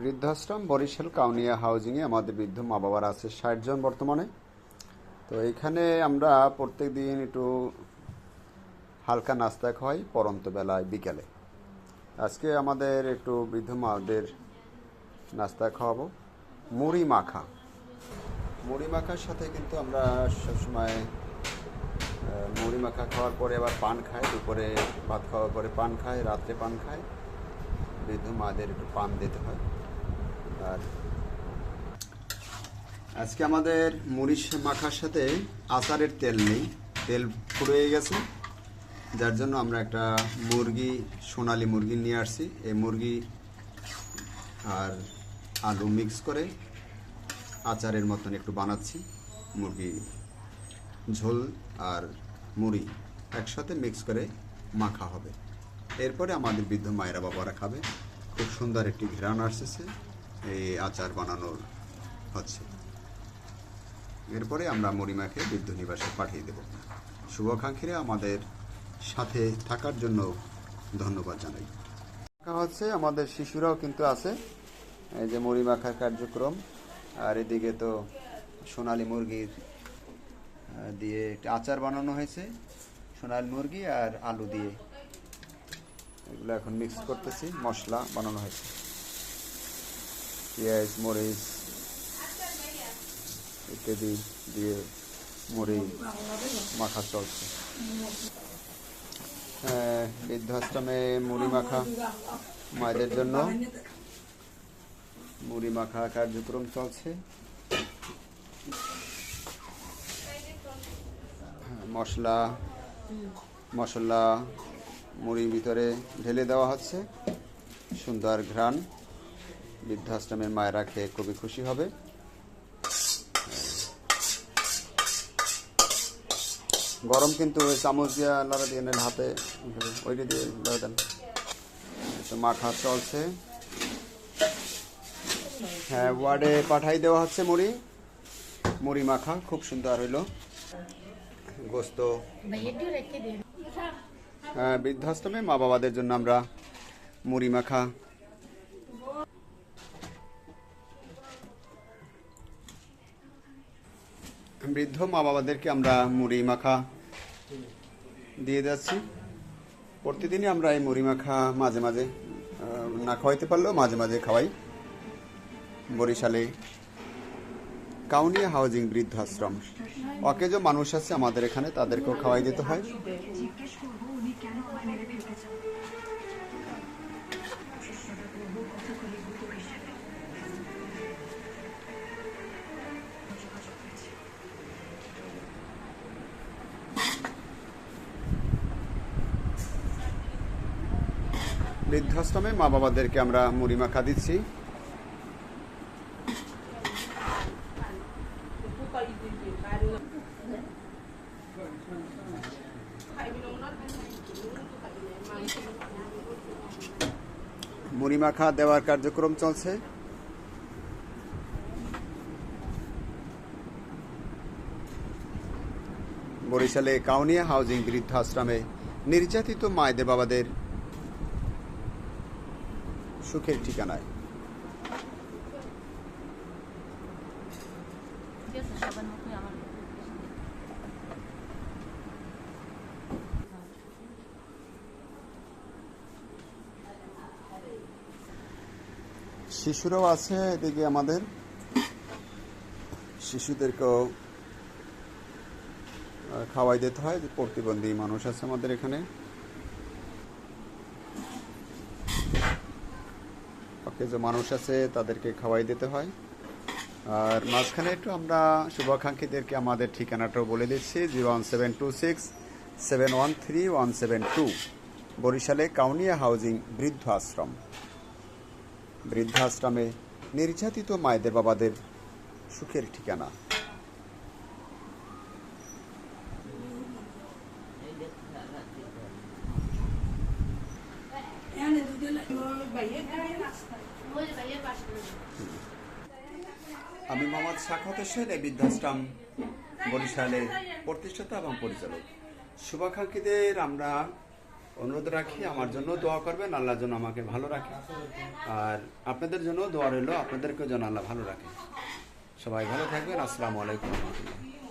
বৃদ্ধাশ্রম, বরিশাল, কাউনিয়া হাউজিংয়ে আমাদের বৃদ্ধ মা বাবার আছে ষাট জন বর্তমানে। তো এখানে আমরা প্রত্যেক দিন একটু হালকা নাস্তা খাওয়াই পরন্ত বেলায়, বিকেলে। আজকে আমাদের একটু বৃদ্ধ মাদের নাস্তা খাওয়াবো। মুড়ি মাখা। মুড়ি মাখার সাথে কিন্তু আমরা সবসময় মুড়ি মাখা খাওয়ার পরে আবার পান খাই, দুপুরে ভাত খাওয়ার পরে পান খাই, রাত্রে পান খাই। বৃদ্ধ মাদের একটু পান দিতে হয়। আর আজকে আমাদের মুড়ি মাখার সাথে আচারের তেল নেই। তেল ফুরিয়ে গেছে। যার জন্য আমরা একটা মুরগি, সোনালি মুরগি নিয়ে আসছি। এই মুরগি আর আলু মিক্স করে আচারের মতন একটু বানাচ্ছি। মুরগি ঝোল আর মুড়ি একসাথে মিক্স করে মাখা হবে। এরপরে আমাদের বৃদ্ধ মায়েরা বাবারা খাবে। খুব সুন্দর একটি ঘ্রাণ আসতেছে, এই আচার বানানোর হচ্ছে। এরপরে আমরা মুড়ি মাখে বৃদ্ধ নিবাসে পাঠিয়ে দেব। শুভাকাঙ্ক্ষীরা আমাদের সাথে থাকার জন্য ধন্যবাদ জানাই। মাখা হচ্ছে, আমাদের শিশুরাও কিন্তু আছে। এই যে মুড়ি মাখার কার্যক্রম, আর এদিকে তো সোনালী মুরগির দিয়ে একটা আচার বানানো হয়েছে, সোনালী মুরগি আর আলু দিয়ে। এগুলো এখন মিক্স করতেছি মশলা বানানো হয়েছে। পেঁয়াজ মরিচ ইত্যাদি দিয়ে মুড়ি মাখা চলছে। হ্যাঁ, বৃদ্ধাশ্রমে মুড়ি মাখা মায়েদের জন্য। মুড়ি মাখা কার্যক্রম চলছে। হ্যাঁ, মশলা মশলা মুড়ির ভিতরে ঢেলে দেওয়া হচ্ছে। সুন্দর ঘ্রাণ। বৃদ্ধাশ্রমের মায়েরা খেয়ে খুবই খুশি হবে। গরম কিন্তু ওই চামচ দিয়ে লড়া দিয়ে নেন, হাতে ওইটা দিয়ে লড়া দেন। তো মাখা চলছে। হ্যাঁ ওয়ার্ডে পাঠাই দেওয়া হচ্ছে মুড়ি। মুড়ি মাখা, খুব সুন্দর হইল। গোস্ত। বৃদ্ধাশ্রমে মা বাবাদের জন্য আমরা মুড়ি মাখা। বৃদ্ধ মা বাবাদেরকে আমরা মুড়ি মাখা দিয়ে যাচ্ছি। প্রতিদিনই আমরা এই মুড়ি মাখা মাঝে মাঝে না খাওয়াইতে পারলেও মাঝে মাঝে খাওয়াই। বরিশালে কাউনিয়া হাউজিং বৃদ্ধাশ্রম। অকেজ মানুষ আছে আমাদের এখানে, তাদেরকেও খাওয়াই দিতে হয়। বৃদ্ধাশ্রমে মা বাবাদেরকে আমরা মুড়ি মাখা দিচ্ছি। মুড়ি মাখা দেওয়ার কার্যক্রম চলছে। বরিশালে কাউনিয়া হাউজিং বৃদ্ধাশ্রমে নির্যাতিত মায়েদের বাবাদের সুখের ঠিকানায়। আমার শিশুরাও আছে, এদিকে আমাদের। শিশুদেরকেও খাওয়াই দিতে হয়, যে প্রতিবন্ধী মানুষ আছে আমাদের এখানে। ওকে যে মানুষ আছে, তাদেরকে খাওয়াই দিতে হয়। আর মাঝখানে একটু আমরা শুভাকাঙ্ক্ষীদেরকে আমাদের ঠিকানাটাও বলে দিচ্ছি, zero one seven two six, seven one three one seven two, বরিশালে কাউনিয়া হাউজিং বৃদ্ধ আশ্রম। বৃদ্ধাশ্রমে নির্যাতিত মায়েদের বাবাদের সুখের ঠিকানা। আমি মোহাম্মদ সাখাত হোসেন, এই বৃদ্ধাশ্রম বরিশালের প্রতিষ্ঠাতা এবং পরিচালক। শুভাকাঙ্ক্ষীদের আমরা অনুরোধ রাখি, আমার জন্য দোয়া করবেন, আল্লাহর জন্য আমাকে ভালো রাখে। আর আপনাদের জন্য দোয়া রইল, আপনাদেরকেও যেন আল্লাহ ভালো রাখে। সবাই ভালো থাকবেন, আসসালামু আলাইকুম। রহমতুল্লাহ